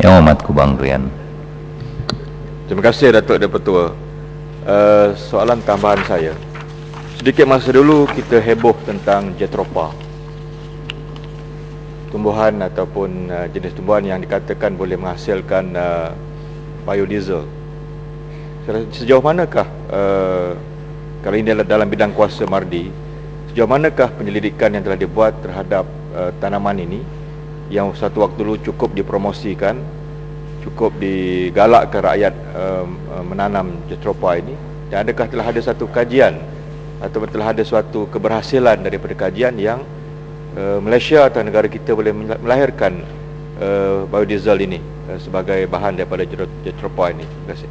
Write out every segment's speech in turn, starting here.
Yang Amat Kubang Rian. Terima kasih Datuk Dan Petua. Uh, soalan tambahan saya. Sedikit masa dulu kita heboh tentang jetropa. Tumbuhan ataupun uh, jenis tumbuhan yang dikatakan boleh menghasilkan uh, biodiesel. Sejauh manakah uh, kalau ini dalam bidang kuasa Mardi, sejauh manakah penyelidikan yang telah dibuat terhadap uh, tanaman ini yang satu waktu dulu cukup dipromosikan, cukup digalakkan rakyat uh, menanam jetropa ini dan adakah telah ada satu kajian atau telah ada suatu keberhasilan daripada kajian yang uh, Malaysia atau negara kita boleh melahirkan uh, biodiesel ini uh, sebagai bahan daripada jetropa ini. Terima kasih.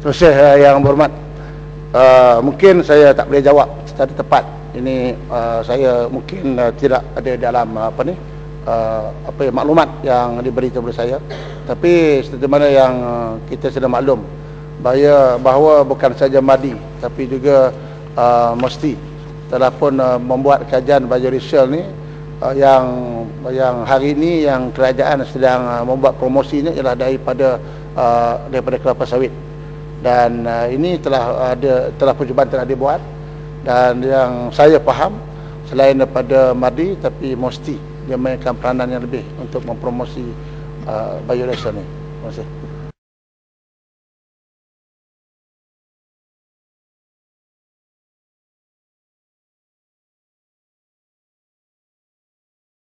Terima kasih yang berhormat. Uh, mungkin saya tak boleh jawab secara tepat. Ini uh, saya mungkin uh, tidak ada dalam uh, apa ni uh, apa maklumat yang diberi kepada saya. Tapi seperti mana yang uh, kita sudah maklum bahawa, bahawa bukan saja Madi tapi juga uh, Mesti telah pun uh, membuat kajian biodiesel ni uh, yang yang hari ini yang kerajaan sedang uh, membuat promosi ini ialah daripada uh, daripada kelapa sawit dan uh, ini telah ada telah percubaan telah dibuat dan yang saya faham selain daripada Madi tapi Mesti dia mainkan peranan yang lebih untuk mempromosi uh, biodiesel ni. Terima kasih.